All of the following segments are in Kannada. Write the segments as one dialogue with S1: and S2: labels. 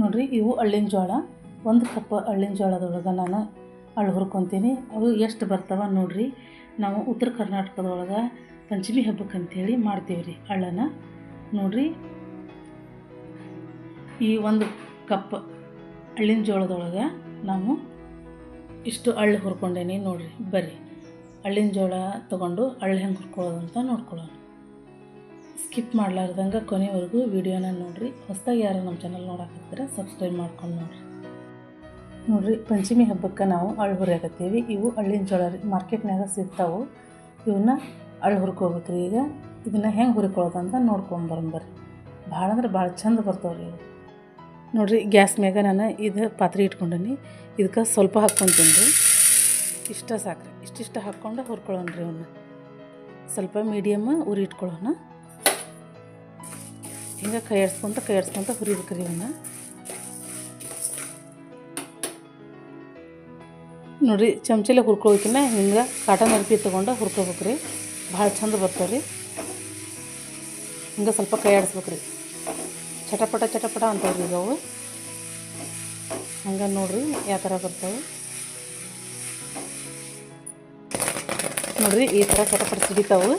S1: ನೋಡಿರಿ, ಇವು ಹಳ್ಳಿನ ಜೋಳ. ಒಂದು ಕಪ್ ಹಳ್ಳಿನ ಜೋಳದೊಳಗೆ ನಾನು ಅಳ್ಳು ಹುರ್ಕೊತೀನಿ. ಅವು ಎಷ್ಟು ಬರ್ತಾವ ನೋಡಿರಿ, ನಾವು ಉತ್ತರ ಕರ್ನಾಟಕದೊಳಗೆ ಪಂಚಮಿ ಹಬ್ಬಕ್ಕೆ ಅಂಥೇಳಿ ಮಾಡ್ತೀವಿ ರೀ ಅಳ್ಳನ ನೋಡಿರಿ, ಈ ಒಂದು ಕಪ್ ಹಳ್ಳಿನ ಜೋಳದೊಳಗೆ ನಾವು ಇಷ್ಟು ಅಳ್ಳು ಹುರ್ಕೊಂಡೇನಿ ನೋಡಿರಿ. ಬರ್ರಿ, ಹಳ್ಳಿನ ಜೋಳ ತೊಗೊಂಡು ಅಳ್ಳು ಹೆಂಗೆ ಹುರ್ಕೊಳ್ಳೋದು ಅಂತ ನೋಡ್ಕೊಳ್ಳೋಣ. ಸ್ಕಿಪ್ ಮಾಡಲಾರ್ದಂಗೆ ಕೊನೆವರೆಗೂ ವಿಡಿಯೋನ ನೋಡಿರಿ. ಹೊಸದಾಗಿ ಯಾರು ನಮ್ಮ ಚಾನಲ್ ನೋಡಕತ್ತೀರ ಸಬ್ಸ್ಕ್ರೈಬ್ ಮಾಡ್ಕೊಂಡು ನೋಡಿರಿ. ನೋಡಿರಿ, ಪಂಚಮಿ ಹಬ್ಬಕ್ಕೆ ನಾವು ಅಳ್ಳು ಹುರಿಯಾಕತ್ತೀವಿ ಇವು ಹಳ್ಳಿನ ಜೋಳ ರೀ. ಮಾರ್ಕೆಟ್ನಾಗ ಸಿಗ್ತಾವೆ. ಇವನ್ನ ಅಳ್ಳು ಹುರ್ಕೋಬೇಕ್ರಿ ಈಗ ಇದನ್ನು ಹೆಂಗೆ ಹುರ್ಕೊಳ್ಳೋದು ಅಂತ ನೋಡ್ಕೊಂಡು ಬರೋಣ ಭಾಳ ಅಂದ್ರೆ ಭಾಳ ಚಂದ ಬರ್ತಾವೆ ರೀ ಇವು. ನೋಡಿರಿ, ಗ್ಯಾಸ್ ಮ್ಯಾಗ ನಾನು ಇದು ಪಾತ್ರೆ ಇಟ್ಕೊಂಡೀನಿ. ಇದಕ್ಕೆ ಸ್ವಲ್ಪ ಹಾಕ್ಕೊತೀನಿ ರೀ. ಇಷ್ಟ ಸಾಕ್ರಿ. ಇಷ್ಟಿಷ್ಟ ಹಾಕ್ಕೊಂಡು ಹುರ್ಕೊಳ್ಳೋಣ ರೀ ಇವನ್ನ ಸ್ವಲ್ಪ ಮೀಡಿಯಮ್ ಉರಿ ಇಟ್ಕೊಳ್ಳೋಣ. ಹಿಂಗೆ ಕೈ ಆಡಿಸ್ಕೊಂತ ಕೈ ರೀ ಹುರಿಬೇಕ್ರಿ ಇವನ್ನ ನೋಡಿರಿ, ಚಮಚಲೆ ಹುರ್ಕೊಳಕಿನ್ನ ಹಿಂಗೆ ಕಾಟನ್ ಅರ್ಪಿ ತೊಗೊಂಡು ಹುರ್ಕೋಬೇಕ್ರಿ. ಭಾಳ ಚಂದ ಬರ್ತಾವೆ ರೀ ಹಿಂಗೆ ಸ್ವಲ್ಪ ಕೈ ಆಡಿಸ್ಬೇಕ್ರಿ ಚಟಪಟ ಚಟಪಟ ಅಂತವ್ರಿ ಈಗ ಅವು. ಹಂಗೆ ನೋಡ್ರಿ, ಯಾವ ಥರ ಬರ್ತಾವೆ. ನೋಡ್ರಿ, ಈ ಥರ ಚಟಪಟ ಸಿಡಿತಾವು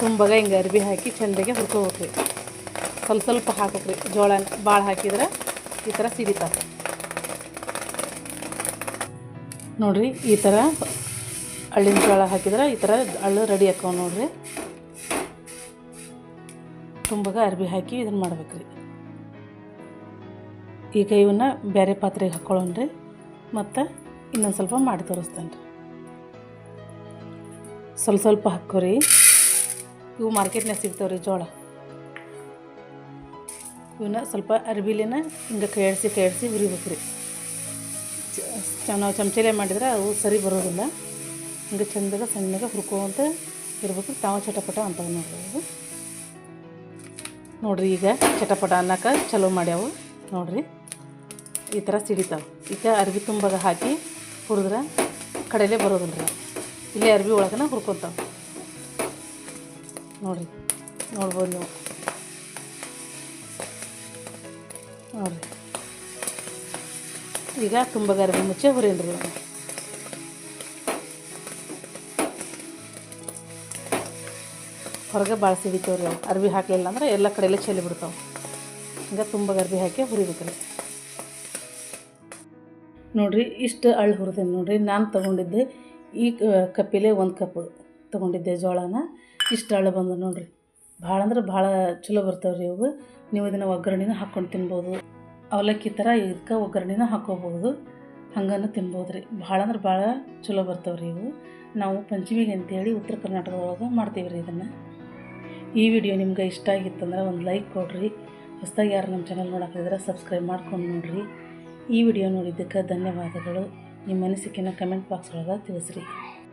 S1: ತುಂಬಾಗ ಹಿಂಗೆ ಅರ್ಬಿ ಹಾಕಿ ಚೆಂದಾಗೆ ಹುರ್ಕೊಬೇಕ್ರಿ. ಸ್ವಲ್ಪ ಸ್ವಲ್ಪ ಹಾಕ್ಬೇಕ್ರಿ ಜೋಳ ಭಾಳ ಹಾಕಿದ್ರೆ ಈ ಥರ ಸಿಡಿತಾವೆ ನೋಡಿರಿ, ಈ ಥರ ಹಳ್ಳಿನ ಜೋಳ ಹಾಕಿದ್ರೆ ಈ ಥರ ಅಳ್ಳು ರೆಡಿ ಹಾಕವು ನೋಡಿರಿ. ತುಂಬಾಗ ಅರ್ಬಿ ಹಾಕಿ ಇದನ್ನು ಮಾಡ್ಬೇಕ್ರಿ. ಈಗ ಇವನ್ನ ಬೇರೆ ಪಾತ್ರೆಗೆ ಹಾಕ್ಕೊಳ್ಳೋಣ್ರಿ ಮತ್ತು ಇನ್ನೊಂದು ಸ್ವಲ್ಪ ಮಾಡಿ ತೋರಿಸ್ತೇನೆ ರೀ ಸ್ವಲ್ಪ ಸ್ವಲ್ಪ ಹಾಕೋರಿ. ಇವು ಮಾರ್ಕೆಟ್ನಾಗ ಸಿಗ್ತಾವೆ ರೀ ಜೋಳ. ಇವನ್ನ ಸ್ವಲ್ಪ ಅರ್ಬಿಲಿನ ಹಿಂಗೆ ಕೇಳಿಸಿ ಕೇಳಿಸಿ ಹುರಿಬೇಕು ರೀ ನಾವು ಚಮಚಲೆ ಮಾಡಿದ್ರೆ ಅವು ಸರಿ ಬರೋದಿಲ್ಲ. ಹಿಂಗೆ ಚಂದಾಗ ಸಣ್ಣಗ ಹುರ್ಕೊಂತ ಇರ್ಬೇಕು. ತಾವು ಚಟಪಟ ಅಂತವೆ ನೋಡಿರಿ ನೋಡ್ರಿ ಈಗ ಚಟಪಟ ಅನ್ನಕ್ಕೆ ಚಲೋ ಮಾಡ್ಯಾವು. ನೋಡ್ರಿ. ಈ ಥರ ಸಿಡಿತಾವೆ. ಈಗ ಅರ್ಬಿ ತುಂಬಾಗ ಹಾಕಿ ಹುರಿದ್ರೆ ಕಡಲೆ ಬರೋದಿಲ್ಲ ರೀ ಇಲ್ಲೇ ಅರ್ಬಿ ಒಳಗನ ಹುರ್ಕೊತಾವೆ. ನೋಡ್ರಿ, ನೋಡ್ಬೋದು ನೀವು. ನೋಡ್ರಿ. ಈಗ ತುಂಬ ಗರ್ಭ ಮುಚ್ಚೆ ಹುರಿಯನ್ರಿ ಇವ್ನ. ಹೊರಗೆ ಭಾಳ ಸಿಡಿತಾವೆ ರೀ ಅವು. ಅರ್ಬಿ ಹಾಕಲಿಲ್ಲ ಅಂದ್ರೆ ಎಲ್ಲ ಕಡೆಯಲ್ಲೇ ಚೆಲ್ಲಿ ಬಿಡ್ತಾವೆ. ಹಿಂಗೆ ತುಂಬ ಅರ್ಬಿ ಹಾಕಿ ಹುರಿಬೇಕ್ರಿ. ನೋಡ್ರಿ, ಇಷ್ಟು ಅಳ್ಳು ಹುರಿದೇನೆ ನೋಡ್ರಿ. ನಾನು ತೊಗೊಂಡಿದ್ದೆ ಈ ಕಪ್ಪಿಲೆ ಒಂದು ಕಪ್ ತೊಗೊಂಡಿದ್ದೆ ಜೋಳನ. ಇಷ್ಟು ಹಳೆ ಬಂದವು ನೋಡ್ರಿ. ಭಾಳ ಅಂದ್ರೆ ಭಾಳ ಚಲೋ ಬರ್ತಾವೆ ರೀ ಇವು. ನೀವು ಇದನ್ನು ಒಗ್ಗರಣೆನ ಹಾಕ್ಕೊಂಡು ತಿನ್ಬೋದು. ಅವಲಕ್ಕಿ ಥರ ಇದಕ್ಕೆ ಒಗ್ಗರಣೆನ ಹಾಕೋಬಹುದು ಹಂಗನ್ನು ತಿನ್ಬೋದು ರೀ ಭಾಳ ಅಂದ್ರೆ ಭಾಳ ಚಲೋ ಬರ್ತಾವೆ ರೀ ಇವು. ನಾವು ಪಂಚಮಿಗೆ ಅಂತೇಳಿ ಉತ್ತರ ಕರ್ನಾಟಕದೊಳಗೆ ಮಾಡ್ತೀವಿ ರೀ ಇದನ್ನು. ಈ ವಿಡಿಯೋ ನಿಮ್ಗೆ ಇಷ್ಟ ಆಗಿತ್ತಂದ್ರೆ ಒಂದು ಲೈಕ್ ಕೊಡ್ರಿ. ಹೊಸ್ದಾಗಿ ಯಾರು ನಮ್ಮ ಚಾನಲ್ ನೋಡೋಕ್ಕಿದ್ರೆ ಸಬ್ಸ್ಕ್ರೈಬ್ ಮಾಡ್ಕೊಂಡು ನೋಡಿರಿ. ಈ ವಿಡಿಯೋ ನೋಡಿದ್ದಕ್ಕೆ ಧನ್ಯವಾದಗಳು. ನಿಮ್ಮ ಅನಿಸಿಕೆನ ಕಮೆಂಟ್ ಬಾಕ್ಸ್ ಒಳಗೆ ತಿಳಿಸ್ರಿ.